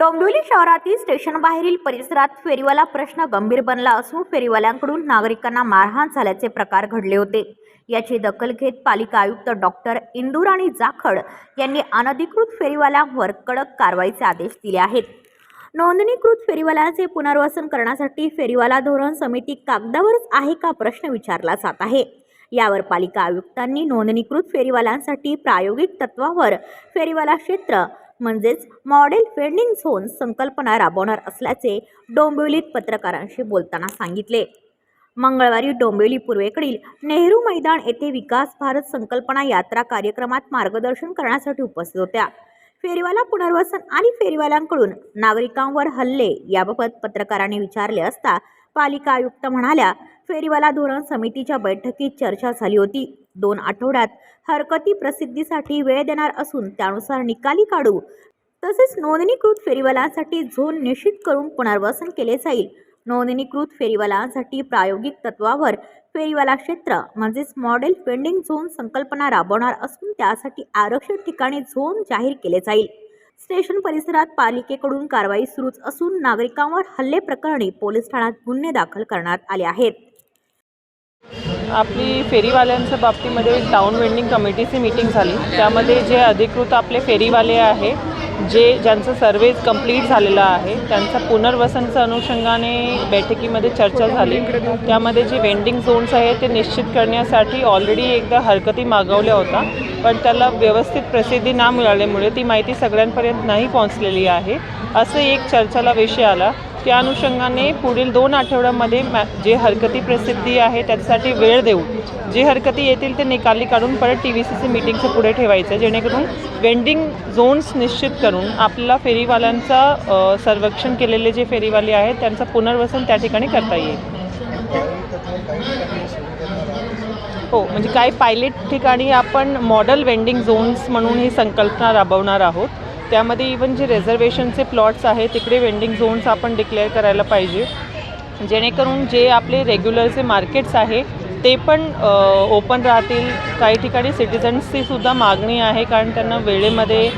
डोंबिवली शहरातील स्टेशन बाहेरील परिसरात फेरीवाला प्रश्न गंभीर बनला असून फेरीवाल्यांकडून नागरिकांना मारहाण झाल्याचे प्रकार घडले होते. याची दखल घेत पालिका आयुक्त डॉक्टर इंदूर आणि जाखड यांनी अनधिकृत फेरीवाल्यांवर कडक कारवाईचे आदेश दिले आहेत. नोंदणीकृत फेरीवाल्यांचे पुनर्वसन करण्यासाठी फेरीवाला धोरण समिती कागदावरच आहे का प्रश्न विचारला जात आहे. यावर पालिका आयुक्तांनी नोंदणीकृत फेरीवाल्यांसाठी प्रायोगिक तत्वावर फेरीवाला क्षेत्र म्हणजेच मॉडेल फेंडिंग झोन संकल्पना राबवणार असल्याचे डोंबिवलीत पत्रकारांशी बोलताना सांगितले. मंगळवारी डोंबिवली पूर्वेकडील नेहरू मैदान येथे विकास भारत संकल्पना यात्रा कार्यक्रमात मार्गदर्शन करण्यासाठी उपस्थित होत्या. फेरीवाला पुनर्वसन आणि फेरीवाल्यांकडून नागरिकांवर हल्ले याबाबत पत्रकारांनी विचारले असता पालिका आयुक्त म्हणाल्या फेरीवाला धोरण समितीच्या बैठकीत चर्चा झाली होती. दोन आठवड्यात हरकती प्रसिद्धीसाठी वेळ देणार असून त्यानुसार निकाली काढू. तसेच नोंदणीकृत फेरीवाल्यांसाठी झोन निश्चित करून पुनर्वसन केले जाईल. नोंदणीकृत फेरीवाल्यांसाठी प्रायोगिक तत्वावर फेरीवाला क्षेत्र म्हणजेच मॉडेल पेंडिंग झोन संकल्पना राबवणार असून त्यासाठी आरक्षित ठिकाणी झोन जाहीर केले जाईल. स्टेशन परिसरात पालिकेकडून कारवाई सुरूच असून नागरिकांवर हल्ले प्रकरणी पोलीस ठाण्यात गुन्हे दाखल करण्यात आले आहेत. आपली फेरीवाल्यांच्या बाबतीमध्ये टाऊन वेंडिंग कमिटीची मीटिंग झाली. त्यामध्ये जे अधिकृत आपले फेरीवाले आहे जे ज्यांचं सर्वे कंप्लीट झालेला आहे त्यांचा पुनर्वसनच्या अनुषंगाने बैठकीमध्ये चर्चा झाली. त्यामध्ये जे वेंडिंग झोन्स आहे ते निश्चित करण्यासाठी ऑलरेडी एकदा हरकती मागवल्या होत्या. पण त्याला व्यवस्थित प्रसिद्धी ना मिळाल्यामुळे ती माहिती सगळ्यांपर्यंत नाही पोहोचलेली आहे. असं एक चर्चाला विषय आला. त्या अनुषंगाने पुढील दोन आठवड्यामध्ये मॅ जे हरकती प्रसिद्धी आहे त्याच्यासाठी वेळ देऊ. जे हरकती येतील ते निकाली काढून परत टी व्ही सी सी मीटिंगचं पुढे ठेवायचं जेणेकरून वेंडिंग झोन्स निश्चित करून आपल्याला फेरीवाल्यांचा सर्वेक्षण केलेले जे फेरीवाले आहेत त्यांचं पुनर्वसन त्या ठिकाणी करता येईल. हो म्हणजे काही पायलट ठिकाणी आपण मॉडेल वेंडिंग झोन्स म्हणून ही संकल्पना राबवणार आहोत. त्यामध्ये इवन जे रिझर्वेशनचे प्लॉट्स आहेत तिकडे वेंडिंग झोन्स आपण डिक्लेअर करायला पाहिजे. जेणेकरून जे आपले रेग्युलरचे मार्केट्स आहे ते पण ओपन राहतील. काही ठिकाणी सिटिझन्सची सुद्धा मागणी आहे कारण त्यांना वेळेमध्ये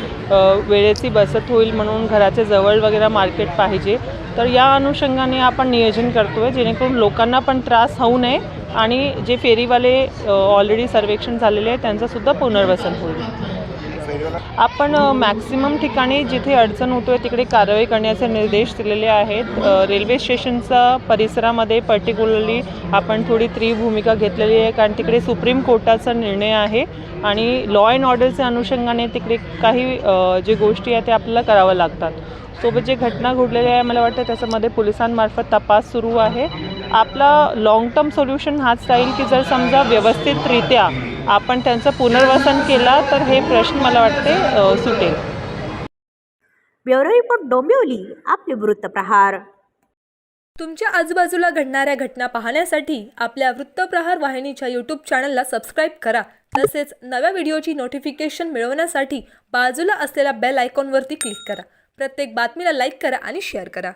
वेळेची बचत होईल म्हणून घराच्या जवळ वगैरे मार्केट पाहिजे. तर या अनुषंगाने आपण नियोजन करतो आहे जेणेकरून लोकांना पण त्रास होऊ नये आणि जे फेरीवाले ऑलरेडी सर्वेक्षण झालेले आहे त्यांचंसुद्धा पुनर्वसन होईल. आपण मॅक्सिमम ठिकाणी जिथे अडचण होतोय तिकडे कारवाई करण्याचे निर्देश दिलेले आहेत. रेल्वे स्टेशनचा परिसरामध्ये पर्टिक्युलरली आपण थोडी त्रिभूमिका घेतलेली आहे कारण तिकडे सुप्रीम कोर्टाचा निर्णय आहे आणि लॉ अँड ऑर्डरच्या अनुषंगाने तिकडे काही जे गोष्टी आहेत त्या आपल्याला कराव्या लागतात. सोबत जे घटना घडलेल्या आहे मला वाटतं त्याच्यामध्ये पोलिसांमार्फत तपास सुरू आहे. आपला लाँग टर्म सोल्युशन हाच राहील की जर समजा व्यवस्थितरित्या आपण त्यांचं पुनर्वसन केला तर हे प्रश्न मला वाटते सुटेल. ब्युरो रिपोर्ट डोंबिवली आपले वृत्तप्रहार तुमच्या आजूबाजूला घडणाऱ्या घटना पाहण्यासाठी आपल्या वृत्तप्रहार वाहिनीच्या यूट्यूब चॅनलला सबस्क्राईब करा. तसेच नव्या व्हिडिओची नोटिफिकेशन मिळवण्यासाठी बाजूला असलेल्या बेल आयकॉनवरती क्लिक करा. प्रत्येक बातमीला लाईक करा आणि शेअर करा.